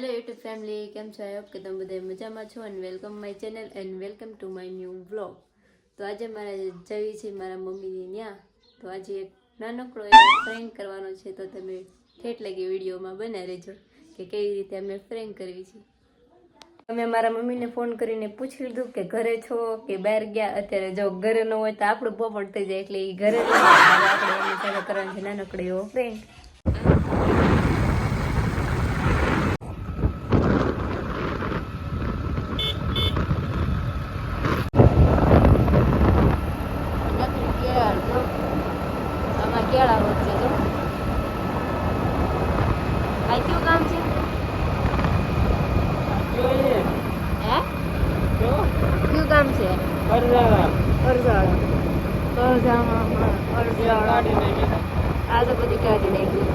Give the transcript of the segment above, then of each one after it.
Hello YouTube family કેમ છો? I hope કે તમે બધા મજામાં છો અને welcome my channel and welcome to my new vlog તો આજે મારે જવી છે મારા મમ્મીની ત્યાં તો આજે એક નાનકડો એવો ફ્રેન્ક કરવાનો છે, તો તમે ઠેઠ લગી વિડીયોમાં બનાવી રહેજો કે કેવી રીતે અમે ફ્રેન્ક કરવી છે. અમે મારા મમ્મીને ફોન કરીને પૂછી લીધું કે ઘરે છો કે બહાર ગયા? અત્યારે જો ઘરે ન હોય તો આપણું પોપટ થઈ જાય એટલે એ ઘરે. આપણે કરવાનો છે નાનકડો એવો ફ્રેન્ક નકલી કેળ જો કેળા વચ્ચે જો આ કયું ગામ છે? હે? કયું ગામ છે? આ તો બધી કાઢી નાખી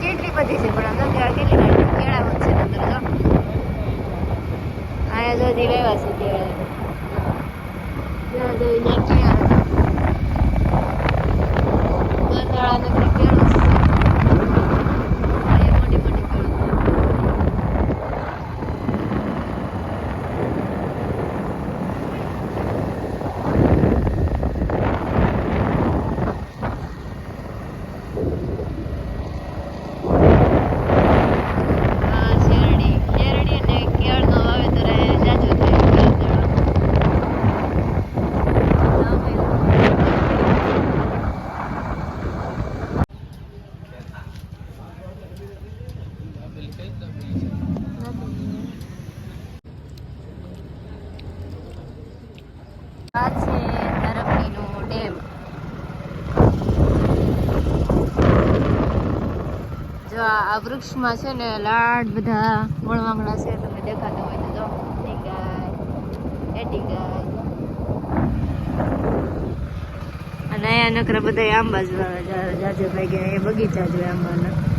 કેટલી બધી છે પણ અંદર કેટલી કેળા વચ્ચે અંદર તો. આયા જો જીવાયા છે કેળા જો અહીંયા કેળા ગરનાળા નગરી કેળું છે. આ એ મોટી મોટી કેળું. આ શેરડી શેરડી અને કેળનું વાવેતર અહીંયા જાજુ થાય કેળામાં. આ છે ધરમડીનો ડેમ આ વૃક્ષમાં છે ને લાડ બધા વણવાંગડા છે, તમે દેખાતા હોય તો જો. ગાય એટી ગાય. અને અહીંયા નકરા બધા આંબા જ જાજે ભાઈ ગયા એ બગીચા જોયા આંબાના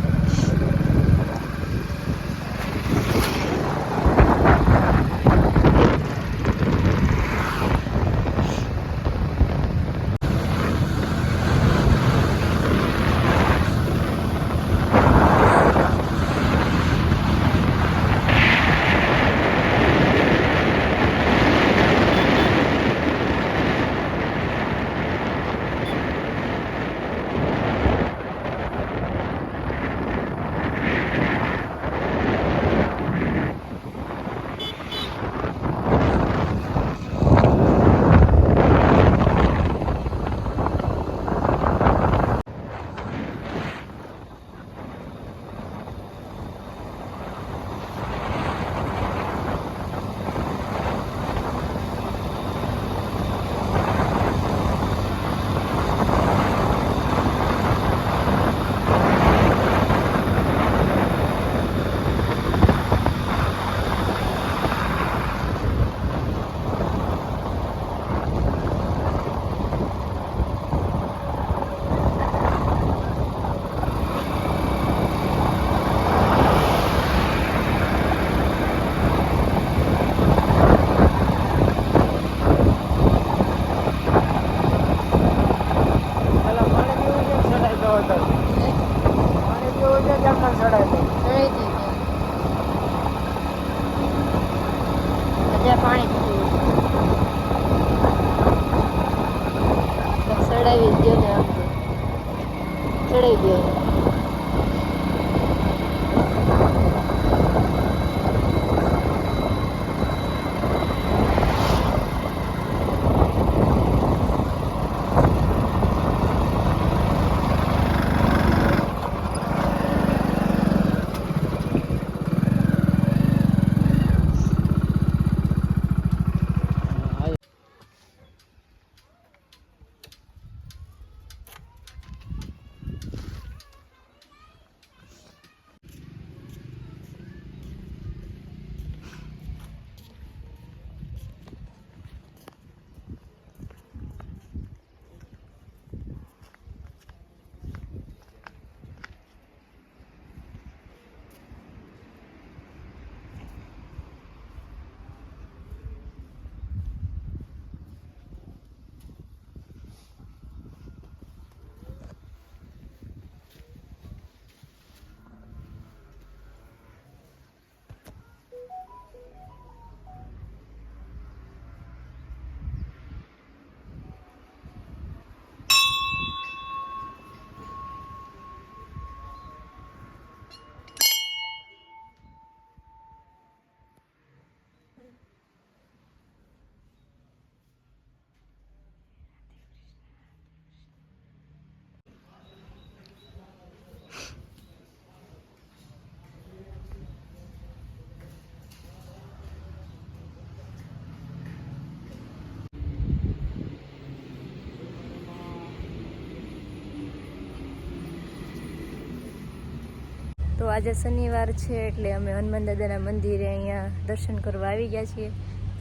આજે શનિવાર છે એટલે અમે હનુમાન દાદાના મંદિરે અહીંયા દર્શન કરવા આવી ગયા છીએ.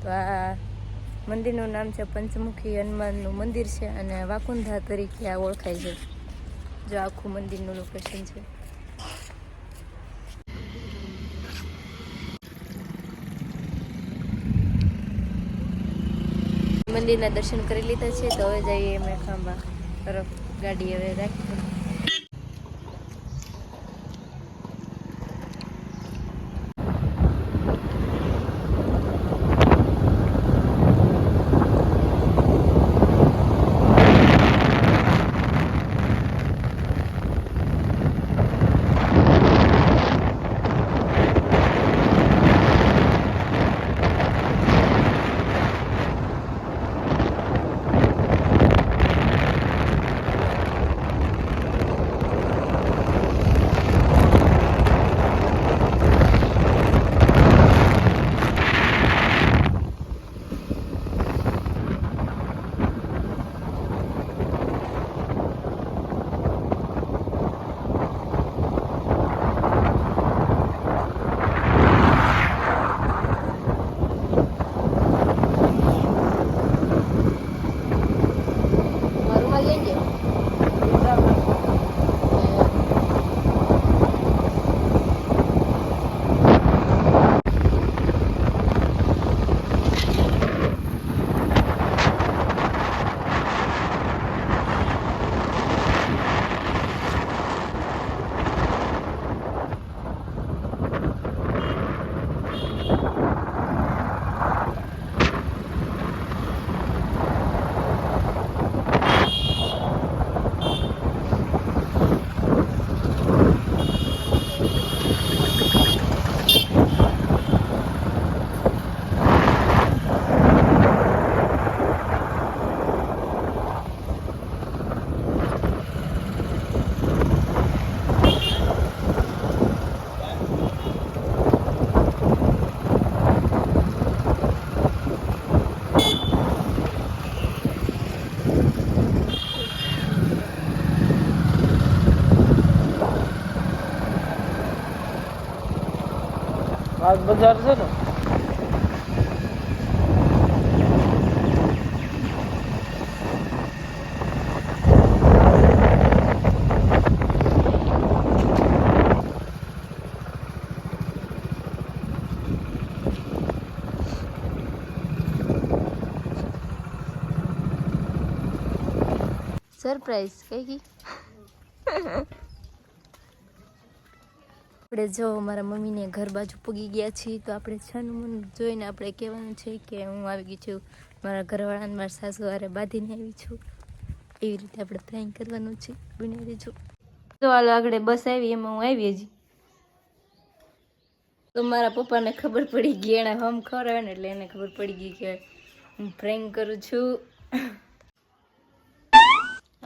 તો આ મંદિરનું નામ છે પંચમુખી હનુમાનનું મંદિર છે અને વાકુંધા તરીકે આ ઓળખાય છે. જો આખું મંદિરનું લોકેશન છે. મંદિરના દર્શન કરી લીધા છે તો હવે જઈએ અમે ખાંભા તરફ. ગાડી હવે રાખી આજ બજાર છે ને. સરપ્રાઈઝ કઈ? આપણે જો મારા મમ્મીને ઘર બાજુ પૂગી ગયા છીએ તો આપણે છનું મન જોઈને આપણે કહેવાનું છે કે હું આવી ગઈ છું મારા ઘરવાળાને મારા સાસુ હારે બાંધીને આવી છું. એવી રીતે આપણે પ્લાન કરવાનું છે બની રહેજો. તો હાલો આગળ બસ આવી એમાં હું આવી હજી. તો મારા પપ્પાને ખબર પડી ગઈ એણે હમ ખવડાવે ને એટલે એને ખબર પડી ગઈ કે હું પ્રેન્ક કરું છું.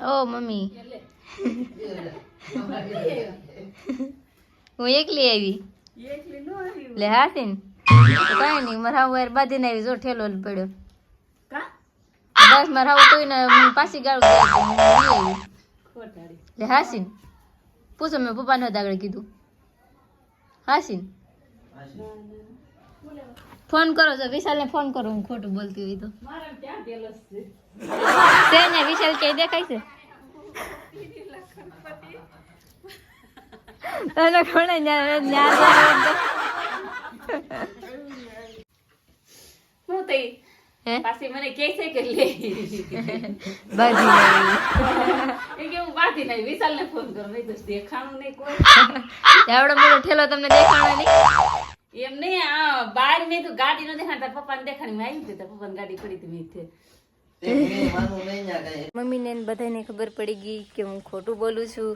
ઓ મમ્મી. હું એકલી આવી. લે હાસીન. કાંઈ નહીં મારા વાર બાંધીને આવી જો ઠેલો પડ્યો. બસ મારા કોઈ ને પાછી ગાળ લે હાસીન પૂછો મેં પપ્પાને હતા આગળ કીધું. હાસીન. ફોન કરો છો વિશાલને ફોન કરો હું ખોટું બોલતી હોય તો. છે? ને વિશાલ ક્યાંય દેખાય છે? તને કોણે ન્યા- ન્યા હું થઈ પાછી મને કે છે કે લે. બાજી એ કે હું બાથી નહીં વિશાલ ને ફોન કરો. મેં કીધું દેખાણું નહીં કોઈ. એવડો મોટો ઠેલો તમને દેખાણો નહીં? એમ નહીં આ બહાર મેં તો ગાડી ન દેખાણ તાર પપ્પાને દેખાણી મેં આવી હતી તાર પપ્પાની ગાડી પડી હતી મેં મમ્મીને ને બધાને ખબર પડી ગઈ કે હું ખોટું બોલું છું.